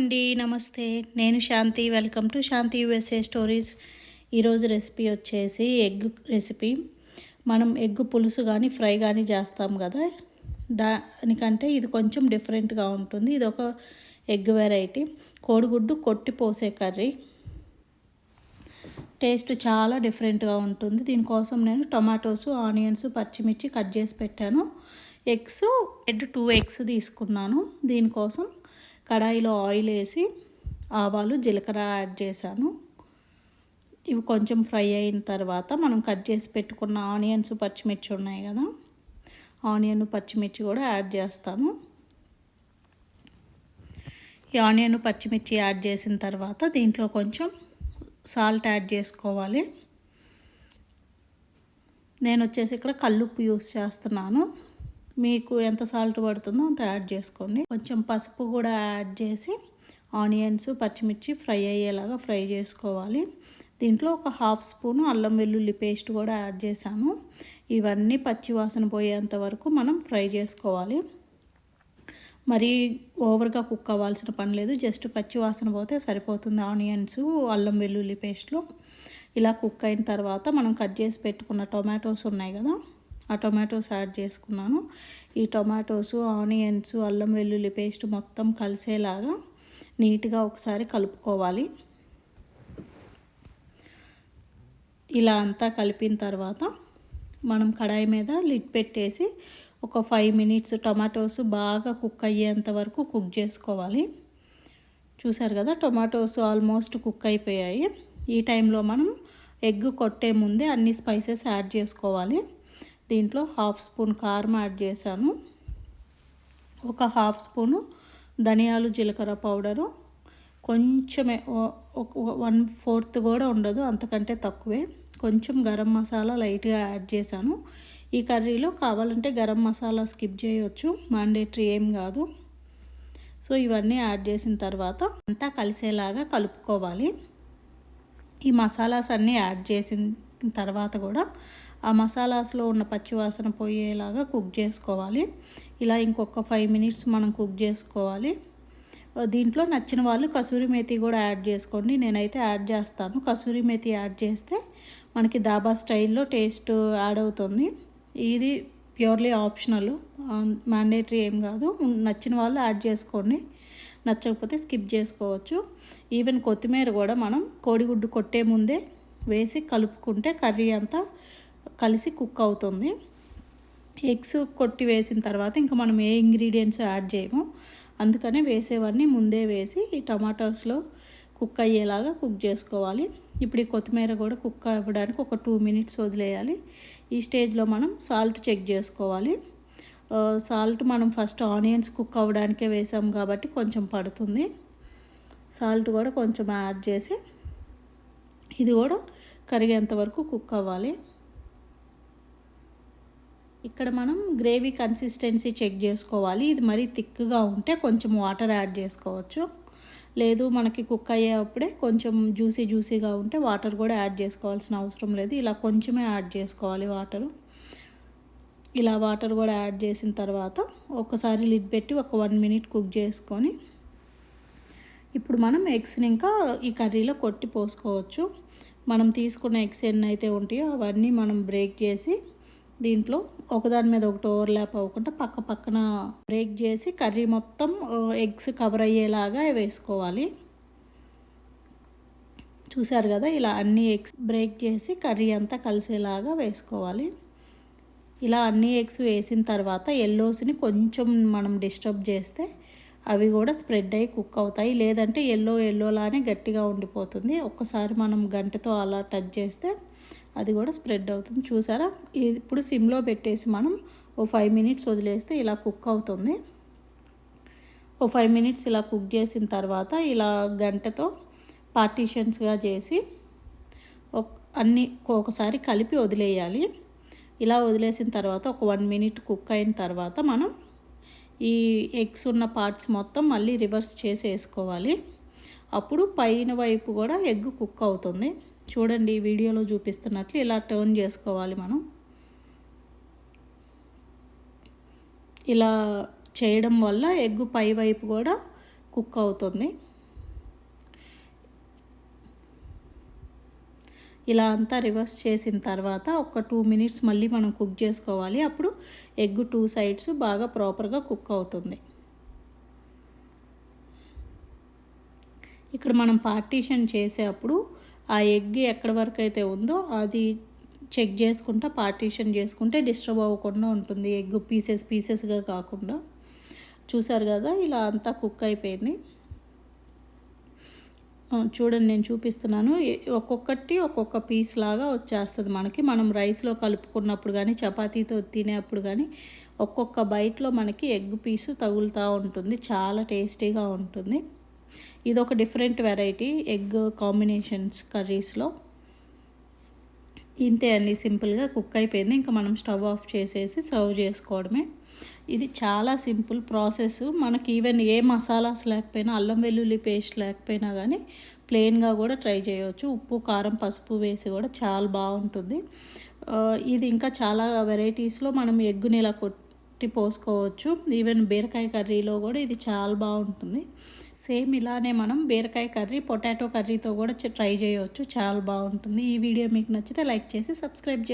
అండి నమస్తే. నేను Shanti welcome to Shanti USA stories. ఈరోజు రెసిపీ వచ్చేసి ఎగ్ రెసిపీ. మనం ఎగ్ పులుసు కానీ ఫ్రై కానీ చేస్తాం కదా. దానికంటే ఇది కొంచెం డిఫరెంట్గా ఉంటుంది. ఇది ఒక ఎగ్ వెరైటీ. కోడిగుడ్డు కొట్టి పోసే కర్రీ. టేస్ట్ చాలా డిఫరెంట్గా ఉంటుంది. దీనికోసం నేను టొమాటోస్ ఆనియన్స్ పచ్చిమిర్చి కట్ చేసి పెట్టాను. ఎగ్స్ ఎడ్ టూ ఎగ్స్ తీసుకున్నాను. దీనికోసం కడాయిలో ఆయిల్ వేసి ఆవాలు జీలకర్ర యాడ్ చేశాను. ఇవి కొంచెం ఫ్రై అయిన తర్వాత మనం కట్ చేసి పెట్టుకున్న ఆనియన్స్ పచ్చిమిర్చి ఉన్నాయి కదా ఆనియన్ పచ్చిమిర్చి కూడా యాడ్ చేస్తాను. ఈ ఆనియన్ పచ్చిమిర్చి యాడ్ చేసిన తర్వాత దీంట్లో కొంచెం సాల్ట్ యాడ్ చేసుకోవాలి. నేను వచ్చేసి ఇక్కడ కల్లుప్పు యూస్ చేస్తున్నాను. మీకు ఎంత సాల్ట్ పడుతుందో అంత యాడ్ చేసుకోండి. కొంచెం పసుపు కూడా యాడ్ చేసి ఆనియన్స్ పచ్చిమిర్చి ఫ్రై అయ్యేలాగా ఫ్రై చేసుకోవాలి. దీంట్లో ఒక హాఫ్ స్పూను అల్లం వెల్లుల్లి పేస్ట్ కూడా యాడ్ చేశాను. ఇవన్నీ పచ్చి వాసన పోయేంత వరకు మనం ఫ్రై చేసుకోవాలి. మరీ ఓవర్గా కుక్ అవ్వాల్సిన పని లేదు. జస్ట్ పచ్చి వాసన పోతే సరిపోతుంది ఆనియన్స్ అల్లం వెల్లుల్లి పేస్ట్లో ఇలా కుక్ అయిన తర్వాత మనం కట్ చేసి పెట్టుకున్న టొమాటోస్ ఉన్నాయి కదా ఆ టొమాటోస్ యాడ్ చేసుకున్నాను. ఈ టొమాటోస్ ఆనియన్స్ అల్లం వెల్లుల్లి పేస్ట్ మొత్తం కలిసేలాగా నీట్గా ఒకసారి కలుపుకోవాలి. ఇలా అంతా కలిపిన తర్వాత మనం కడాయి మీద లిడ్ పెట్టేసి ఒక ఫైవ్ మినిట్స్ టొమాటోస్ బాగా కుక్ అయ్యేంత వరకు కుక్ చేసుకోవాలి. చూసారు కదా టొమాటోస్ ఆల్మోస్ట్ కుక్ అయిపోయాయి. ఈ టైంలో మనం ఎగ్ కొట్టే ముందే అన్ని స్పైసెస్ యాడ్ చేసుకోవాలి. దీంట్లో హాఫ్ స్పూన్ కారం యాడ్ చేశాను. ఒక హాఫ్ స్పూను ధనియాలు జీలకర్ర పౌడరు. కొంచెమే వన్ ఫోర్త్ కూడా ఉండదు అంతకంటే తక్కువే. కొంచెం గరం మసాలా లైట్గా యాడ్ చేశాను. ఈ కర్రీలో కావాలంటే గరం మసాలా స్కిప్ చేయవచ్చు మాండేటరీ ఏం కాదు. సో ఇవన్నీ యాడ్ చేసిన తర్వాత అంతా కలిసేలాగా కలుపుకోవాలి. ఈ మసాలాస్ అన్నీ యాడ్ చేసిన తర్వాత కూడా ఆ మసాలాస్లో ఉన్న పచ్చివాసన పోయేలాగా కుక్ చేసుకోవాలి. ఇలా ఇంకొక ఫైవ్ మినిట్స్ మనం కుక్ చేసుకోవాలి. దీంట్లో నచ్చిన వాళ్ళు కసూరి మేతి కూడా యాడ్ చేసుకోండి. నేనైతే యాడ్ చేస్తాను. కసూరి మేతి యాడ్ చేస్తే మనకి దాబా స్టైల్లో టేస్ట్ యాడ్ అవుతుంది. ఇది ప్యూర్లీ ఆప్షనల్. మ్యాండేటరీ ఏం కాదు. నచ్చిన వాళ్ళు యాడ్ చేసుకోండి. నచ్చకపోతే స్కిప్ చేసుకోవచ్చు. ఈవెన్ కొత్తిమీర కూడా మనం కోడిగుడ్డు కొట్టే ముందే వేసి కలుపుకుంటే కర్రీ అంతా కలిసి కుక్ అవుతుంది. ఎగ్స్ కొట్టి వేసిన తర్వాత ఇంకా మనం ఏ ఇంగ్రీడియంట్స్ యాడ్ చేయము. అందుకనే వేసేవన్నీ ముందే వేసి ఈ టమాటోస్లో కుక్ అయ్యేలాగా కుక్ చేసుకోవాలి. ఇప్పుడు ఈ కొత్తిమీర కూడా కుక్ అవ్వడానికి ఒక టూ మినిట్స్ వదిలేయాలి. ఈ స్టేజ్లో మనం సాల్ట్ చెక్ చేసుకోవాలి. సాల్ట్ మనం ఫస్ట్ ఆనియన్స్ కుక్ అవ్వడానికే వేసాం కాబట్టి కొంచెం పడుతుంది. సాల్ట్ కూడా కొంచెం యాడ్ చేసి ఇది కూడా కరిగేంత వరకు కుక్ అవ్వాలి. ఇక్కడ మనం గ్రేవీ కన్సిస్టెన్సీ చెక్ చేసుకోవాలి. ఇది మరీ థిక్గా ఉంటే కొంచెం వాటర్ యాడ్ చేసుకోవచ్చు. లేదు మనకి కుక్ అయ్యేప్పుడే కొంచెం జ్యూసీ జ్యూసీగా ఉంటే వాటర్ కూడా యాడ్ చేసుకోవాల్సిన అవసరం లేదు. ఇలా కొంచెమే యాడ్ చేసుకోవాలి వాటరు. ఇలా వాటర్ కూడా యాడ్ చేసిన తర్వాత ఒకసారి లిడ్ పెట్టి ఒక వన్ మినిట్ కుక్ చేసుకొని ఇప్పుడు మనం ఎగ్స్ని ఇంకా ఈ కర్రీలో కొట్టి పోసుకోవచ్చు. మనం తీసుకున్న ఎగ్స్ ఎన్ని అయితే ఉంటాయో అవన్నీ మనం బ్రేక్ చేసి దీంట్లో ఒకదాని మీద ఒకటి ఓవర్లాప్ అవ్వకుండా పక్క పక్కన బ్రేక్ చేసి కర్రీ మొత్తం ఎగ్స్ కవర్ అయ్యేలాగా వేసుకోవాలి. చూసారు కదా ఇలా అన్ని ఎగ్స్ బ్రేక్ చేసి కర్రీ అంతా కలిసేలాగా వేసుకోవాలి. ఇలా అన్ని ఎగ్స్ వేసిన తర్వాత ఎల్లోస్ని కొంచెం మనం డిస్టర్బ్ చేస్తే అవి కూడా స్ప్రెడ్ అయ్యి కుక్ అవుతాయి. లేదంటే ఎల్లో ఎల్లోలానే గట్టిగా ఉండిపోతుంది. ఒక్కసారి మనం గంటతో అలా టచ్ చేస్తే అది కూడా స్ప్రెడ్ అవుతుంది. చూసారా? ఇప్పుడు సిమ్లో పెట్టేసి మనం ఓ ఫైవ్ మినిట్స్ వదిలేస్తే ఇలా కుక్ అవుతుంది. ఓ ఫైవ్ మినిట్స్ ఇలా కుక్ చేసిన తర్వాత ఇలా గంటతో పార్టీషన్స్గా చేసి అన్నీ ఒకసారి కలిపి వదిలేయాలి. ఇలా వదిలేసిన తర్వాత ఒక వన్ మినిట్ కుక్ అయిన తర్వాత మనం ఈ ఎగ్స్ ఉన్న పార్ట్స్ మొత్తం మళ్ళీ రివర్స్ చేసి వేసుకోవాలి అప్పుడు పైన వైపు కూడా ఎగ్ కుక్ అవుతుంది. చూడండి వీడియోలో చూపిస్తున్నట్లు ఇలా టర్న్ చేసుకోవాలి మనం. ఇలా చేయడం వల్ల ఎగ్ పై వైపు కూడా కుక్ అవుతుంది. ఇలా అంతా రివర్స్ చేసిన తర్వాత ఒక టూ మినిట్స్ మళ్ళీ మనం కుక్ చేసుకోవాలి. అప్పుడు ఎగ్ టూ సైడ్స్ బాగా ప్రాపర్గా కుక్ అవుతుంది. ఇక్కడ మనం పార్టీషన్ చేసేటప్పుడు ఆ ఎగ్ ఎక్కడి వరకు అయితే ఉందో అది చెక్ చేసుకుంటా పార్టీషన్ చేసుకుంటే డిస్టర్బ్ అవ్వకుండా ఉంటుంది ఎగ్ పీసెస్ పీసెస్గా కాకుండా. చూసారు కదా ఇలా అంతా కుక్ అయిపోయింది. చూడండి నేను చూపిస్తున్నాను. ఒక్కొక్కటి ఒక్కొక్క పీస్ లాగా వచ్చేస్తుంది మనకి. మనం రైస్లో కలుపుకున్నప్పుడు కానీ చపాతీతో తినేప్పుడు కానీ ఒక్కొక్క బైట్లో మనకి ఎగ్ పీసు తగులుతూ ఉంటుంది. చాలా టేస్టీగా ఉంటుంది. ఇది ఒక డిఫరెంట్ వెరైటీ ఎగ్ కాంబినేషన్స్ కర్రీస్లో. ఇంతే అండి సింపుల్గా కుక్ అయిపోయింది. ఇంకా మనం స్టవ్ ఆఫ్ చేసేసి సర్వ్ చేసుకోవడమే. ఇది చాలా సింపుల్ ప్రాసెస్. మనకి ఈవెన్ ఏ మసాలాస్ లేకపోయినా అల్లం వెల్లుల్లి పేస్ట్ లేకపోయినా కానీ ప్లెయిన్గా కూడా ట్రై చేయవచ్చు ఉప్పు కారం పసుపు వేసి కూడా చాలా బాగుంటుంది. ఇది ఇంకా చాలా వెరైటీస్లో మనం ఎగ్గుని ఇలా కొట్టి పోసుకోవచ్చు. ఈవెన్ బీరకాయ కర్రీలో కూడా ఇది చాలా బాగుంటుంది. సేమ్ ఇలానే మనం బీరకాయ కర్రీ పొటాటో కర్రీతో కూడా ట్రై చేయవచ్చు. చాలా బాగుంటుంది. ఈ వీడియో మీకు నచ్చితే లైక్ చేసి సబ్స్క్రైబ్ చేసి